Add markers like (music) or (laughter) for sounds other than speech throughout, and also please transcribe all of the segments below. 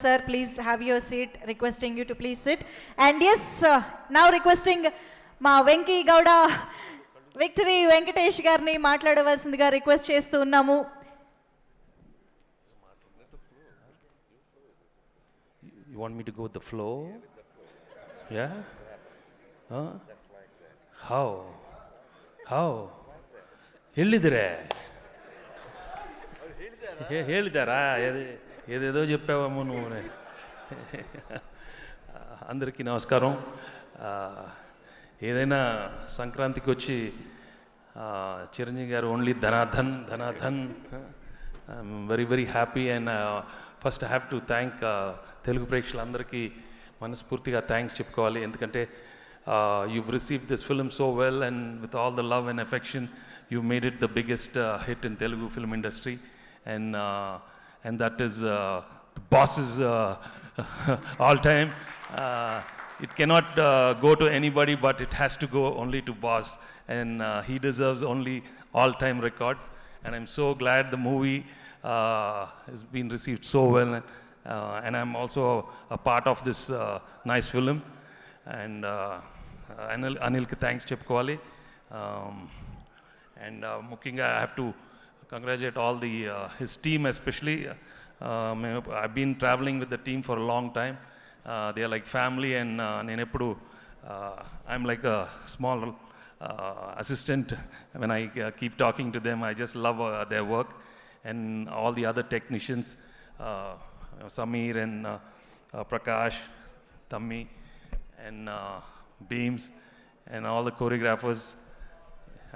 Sir, please have your seat, requesting you to please sit. And yes, uh, now requesting మా Venky Gowda victory Venkatesh గారిని మాట్లాడవలసిందిగా request చేస్తూ ఉన్నాము You want me to go with the flow? Yeah? Huh? How? How? ಹೇಳಿದ್ರೆ ಹೇ- ಹೇಳಿದಾರಾ ఏది ఏదేదో చెప్పావేమో నువ్వు అందరికీ నమస్కారం. ఏదైనా సంక్రాంతికి వచ్చి చిరంజీవి గారు ఓన్లీ ధనాధన్ ధనాధన్ very very happy and first have to thank Telugu ప్రేక్షకులందరికీ మనస్ఫూర్తిగా థ్యాంక్స్ చెప్పుకోవాలి. ఎందుకంటే you receive this film so well and with all the love and affection you made it the biggest hit in Telugu film industry and and that is uh, boss's uh, (laughs) all time. Uh, it cannot uh, go to anybody, but it has to go only to boss, and he deserves only all-time records. And I'm so glad the movie has been received so well, and I'm also a part of this nice film. And Anil, Anil thanks Chip Kwali. Um, and uh, Mukinga, I have to congratulate all the uh, his team especially. Uh, um, I've been traveling with the team for a long time. Uh, they are like family and uh, uh I'm like a small uh, assistant. When I keep talking to them, I just love their work and all the other technicians, Samir and Prakash, Tammy and Beams and all the choreographers.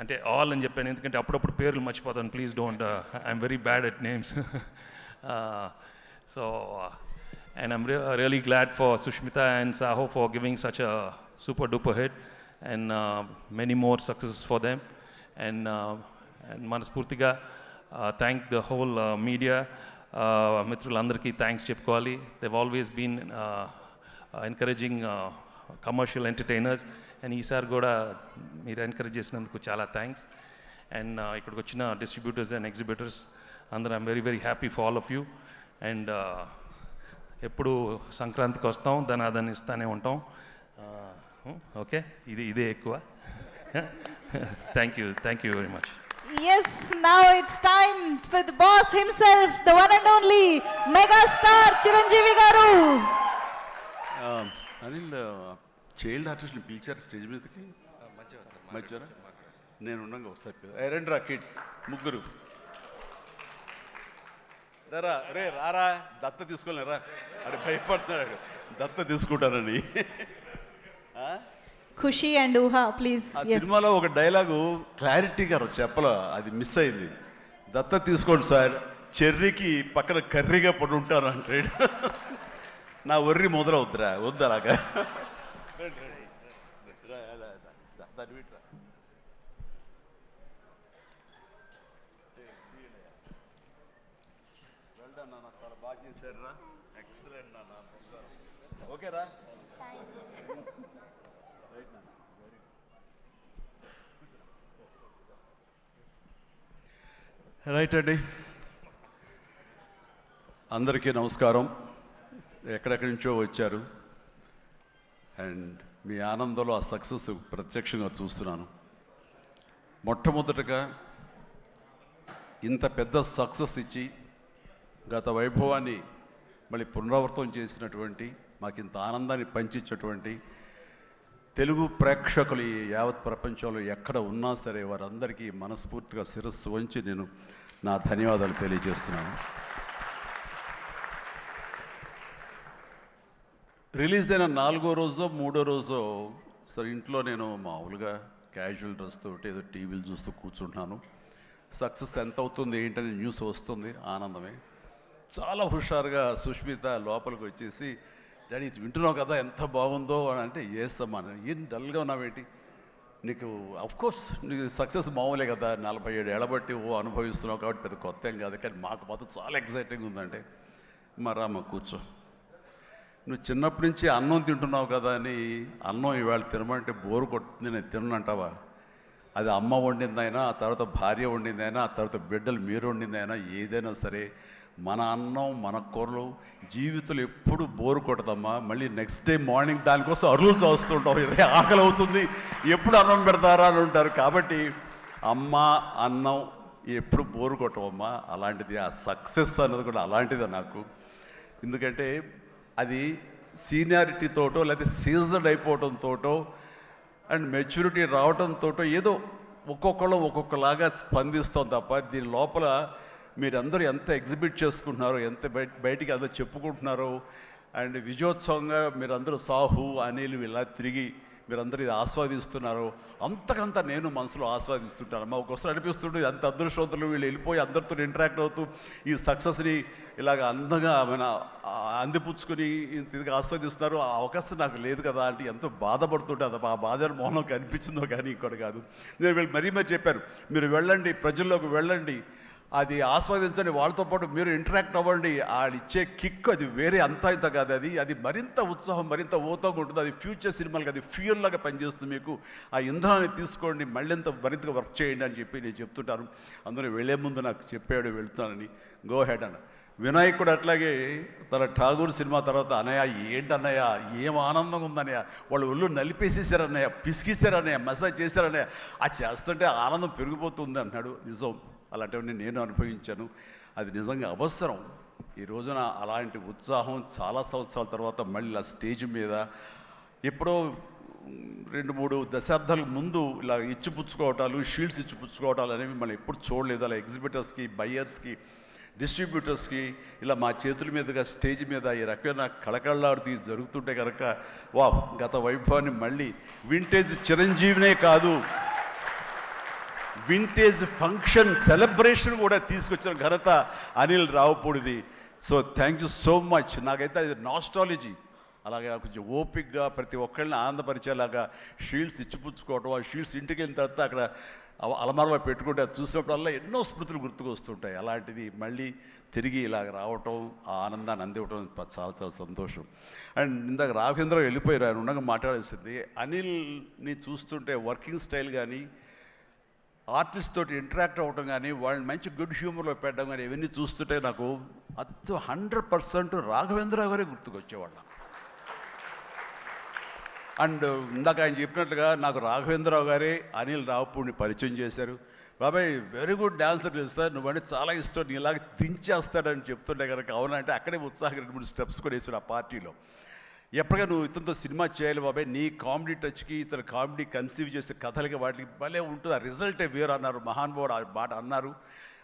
అంటే all అని చెప్పాను. ఎందుకంటే అప్పుడప్పుడు పేర్లు మర్చిపోతాను. Please don't I'm very bad at names so and I'm really glad for Sushmita and Sahu for giving such a super duper hit and many more success for them and and మనస్ఫూర్తిగా thank the whole media మిత్రులందరికీ thanks చెప్పుకోవాలి. They've always been encouraging commercial entertainers and ఈసారి కూడా మీరు encourage చేసినందుకు చాలా thanks and ఇక్కడికి వచ్చిన డిస్ట్రిబ్యూటర్స్ అండ్ ఎగ్జిబిటర్స్ అందరూ I'm very very happy for all of you and ఎప్పుడు సంక్రాంతికి వస్తాం ధనాదాన్ని ఇస్తానే ఉంటాం. ఓకే ఇది ఇదే ఎక్కువ. Thank you thank you very much Yes, now it's time for the boss himself, the one and only megastar Chiranjeevi garu. ఆ, Anil child ఆర్టిస్ట్ని పిలిచారు స్టేజ్ మీదకి. మధ్యారా నేను ఉండగా ఒకసారి రండి రా కిడ్స్ ముగ్గురు. రా రే రారా దత్త తీసుకోలేరా అడే భయపడుతున్నాడు దత్త and Uha, please. ఆ Yes. సినిమాలో ఒక డైలాగు క్లారిటీగా చెప్పల? అది మిస్ అయింది. దత్త తీసుకోండి సార్ చెర్రీకి పక్కన కర్రీగా పడి ఉంటాను అంటాడు. నా ఒర్రి మొదలవుద్దిరా వద్దు అలాగా రా, ఓకేరా. రైట్ అండి. అందరికీ నమస్కారం. ఎక్కడెక్కడి నుంచో వచ్చారు. అండ్ మీ ఆనందంలో ఆ సక్సెస్ ప్రత్యక్షంగా చూస్తున్నాను. మొట్టమొదటగా ఇంత పెద్ద సక్సెస్ ఇచ్చి గత వైభవాన్ని మళ్ళీ పునరావృతం చేసినటువంటి మాకు ఇంత ఆనందాన్ని పంచించేటువంటి తెలుగు ప్రేక్షకులు ఈ యావత్ ప్రపంచంలో ఎక్కడ ఉన్నా సరే వారందరికీ మనస్ఫూర్తిగా శిరస్సు వంచి నేను నా ధన్యవాదాలు తెలియజేస్తున్నాను. రిలీజ్ అయిన నాలుగో రోజో మూడో రోజో సరే ఇంట్లో నేను మామూలుగా క్యాజువల్ డ్రెస్ తోటి ఏదో టీవీలు చూస్తూ కూర్చుంటున్నాను. సక్సెస్ ఎంత అవుతుంది ఏంటని న్యూస్ వస్తుంది ఆనందమే. చాలా హుషారుగా సుష్మిత లోపలికి వచ్చేసి డాడీ ఇది వింటున్నావు కదా ఎంత బాగుందో? అని అంటే ఏసమ్మా ఏం డల్గా ఉన్నావేంటి నీకు అఫ్కోర్స్ నీకు సక్సెస్ మామూలే కదా నలభై ఏడు ఏళ్ళబట్టి ఓ అనుభవిస్తున్నావు కాబట్టి పెద్ద కొత్త ఏం కాదు కానీ మాకు మాత్రం చాలా ఎక్సైటింగ్ ఉందంటే మరా కూర్చో. నువ్వు చిన్నప్పటి నుంచి అన్నం తింటున్నావు కదా అని అన్నం ఇవాళ తినమంటే బోరు కొడుతుంది నేను తినంటావా అది అమ్మ వండిందైనా ఆ తర్వాత భార్య వండిందైనా ఆ తర్వాత బిడ్డలు మీరు వండిందైనా ఏదైనా సరే మన అన్నం మన కూరలు జీవితంలో ఎప్పుడు బోరు కొట్టదమ్మా మళ్ళీ నెక్స్ట్ డే మార్నింగ్ దానికోసం అరువులు చూస్తుంటాం ఇదే ఆకలి అవుతుంది ఎప్పుడు అన్నం పెడతారా అని ఉంటారు. కాబట్టి అమ్మ అన్నం ఎప్పుడు బోరు కొట్టవమ్మా? అలాంటిది ఆ సక్సెస్ అన్నది కూడా అలాంటిదే నాకు. ఎందుకంటే అది సీనియారిటీతోటో లేకపోతే సీజన్డ్ అయిపోవడంతోటో అండ్ మెచ్యూరిటీ రావడంతోటో ఏదో ఒక్కొక్కళ్ళు ఒక్కొక్కలాగా స్పందిస్తాం తప్ప దీని లోపల మీరందరూ ఎంత ఎగ్జిబిట్ చేసుకుంటున్నారో ఎంత బయట బయటికి అందరూ చెప్పుకుంటున్నారో అండ్ విజయోత్సవంగా మీరందరూ సాహు అనిల్ ఇలా తిరిగి మీరందరూ ఇది ఆస్వాదిస్తున్నారు. అంతకంత నేను మనసులో ఆస్వాదిస్తుంటాను. మా ఒకసారి అనిపిస్తుంటుంది అంత అదృష్టవంతులు వీళ్ళు వెళ్ళిపోయి అందరితో ఇంటరాక్ట్ అవుతూ ఈ సక్సెస్ని ఇలాగ అందంగా మన అందిపుచ్చుకొని ఇదిగా ఆస్వాదిస్తున్నారు. ఆ అవకాశం నాకు లేదు కదా అంటే ఎంతో బాధపడుతుంటే అది ఆ బాధ మౌనం కనిపించిందో కానీ ఇక్కడ కాదు. నేను వీళ్ళు మరీ మరీ చెప్పారు మీరు వెళ్ళండి ప్రజల్లోకి వెళ్ళండి. అది ఆస్వాదించండి వాళ్ళతో పాటు మీరు ఇంటరాక్ట్ అవ్వండి. వాళ్ళు ఇచ్చే కిక్ అది వేరే అంతా ఇంత కాదు అది. అది మరింత ఉత్సాహం మరింత ఓతోగా ఉంటుంది. అది ఫ్యూచర్ సినిమాలకి అది ఫ్యూయల్ లాగా పనిచేస్తుంది మీకు. ఆ ఇంధనాన్ని తీసుకోండి మళ్ళీంత మరింతగా వర్క్ చేయండి అని చెప్పి నేను చెప్తుంటాను. అందులో వెళ్ళే ముందు నాకు చెప్పాడు వెళ్తానని గో హెడ్ అన్న. వినాయకుడు అట్లాగే తన ఠాగూర్ సినిమా తర్వాత అన్నయ్య ఏంటి అన్నయ్య ఏం ఆనందంగా ఉందన్నయ్య? వాళ్ళు ఒళ్ళు నలిపేసేసారన్నయ్య పిసికిసారన్నయ్య మసాజ్ చేశారన్నయ్య ఆ చేస్తుంటే ఆనందం పెరిగిపోతుంది అన్నాడు. నిజం. అలాంటివన్నీ నేను అనుభవించాను. అది నిజంగా అవసరం. ఈ రోజున అలాంటి ఉత్సాహం చాలా సంవత్సరాల తర్వాత మళ్ళీ ఆ స్టేజ్ మీద ఎప్పుడో రెండు మూడు దశాబ్దాలకు ముందు ఇలా ఇచ్చిపుచ్చుకోవటాలు షీల్డ్స్ ఇచ్చిపుచ్చుకోవటాలు అనేవి మనం ఎప్పుడు చూడలేదు. అలా ఎగ్జిబిటర్స్కి బయ్యర్స్కి డిస్ట్రిబ్యూటర్స్కి ఇలా మా చేతుల మీదుగా స్టేజ్ మీద ఈ రకమైన కళకళలాడుతూ జరుగుతుంటే కనుక వా గత వైభవాన్ని మళ్ళీ వింటేజ్ చిరంజీవినే కాదు. వింటేజ్ ఫంక్షన్ సెలబ్రేషన్ కూడా తీసుకొచ్చిన ఘనత Anil రావుపూడిది. So thank you so much నాకైతే అది నాస్టాలజీ అలాగే కొంచెం ఓపిక్గా ప్రతి ఒక్కళ్ళని ఆనందపరిచేలాగా షీల్డ్స్ ఇచ్చిపుచ్చుకోవటం ఆ షీల్డ్స్ ఇంటికి వెళ్ళిన తర్వాత అక్కడ అలమారలో పెట్టుకుంటే అది చూసినప్పుడల్లా ఎన్నో స్మృతులు గుర్తుకు వస్తుంటాయి అలాంటిది మళ్ళీ తిరిగి ఇలాగ రావటం ఆ ఆనందాన్ని అందివ్వటం చాలా చాలా సంతోషం. అండ్ ఇందాక రాఘవేంద్ర వెళ్ళిపోయారు ఆయన ఉండగా మాట్లాడేసింది అనిల్ని చూస్తుంటే వర్కింగ్ స్టైల్ కానీ ఆర్టిస్ట్ తోటి ఇంటరాక్ట్ అవ్వడం కానీ వాళ్ళని మంచి గుడ్ హ్యూమర్లో పెట్టడం కానీ ఇవన్నీ చూస్తుంటే నాకు అచ్చు హండ్రెడ్ పర్సెంట్ రాఘవేంద్రరావు గారే గుర్తుకొచ్చేవాళ్ళ. అండ్ ఇందాక ఆయన చెప్పినట్లుగా నాకు రాఘవేంద్రరావు గారే అనిల్ రావుపూడిని పరిచయం చేశారు. బాబాయ్ వెరీ గుడ్ డాన్సర్ చేస్తా నువ్వంటే చాలా ఇష్టం నీలాగా దించేస్తాడని చెప్తుంటే కనుక అవునంటే అక్కడే ఉత్సాహం రెండు మూడు స్టెప్స్ కూడా వేసాడు ఆ పార్టీలో. ఎప్పటికీ నువ్వు ఇతనితో సినిమా చేయాలి బాబాయ్ నీ కామెడీ టచ్కి ఇతను కామెడీ కన్సీవ్ చేసే కథలకి వాటికి భలే ఉంటుంది. ఆ రిజల్టే వేరు అన్నారు. మహానుభావుడు ఆ మాట అన్నారు.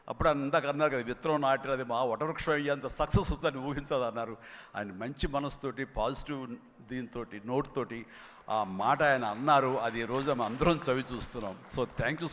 అప్పుడు అందాక అన్నారు కదా విత్తనం నాటిన అది మా వటవృక్షం అయ్యేంత సక్సెస్ వస్తుందని ఊహించదు అన్నారు. ఆయన మంచి మనసుతోటి పాజిటివ్ దీంతో నోట్తోటి ఆ మాట ఆయన అన్నారు. అది ఈరోజు మేము మనం అందరం చవి చూస్తున్నాం. So thank you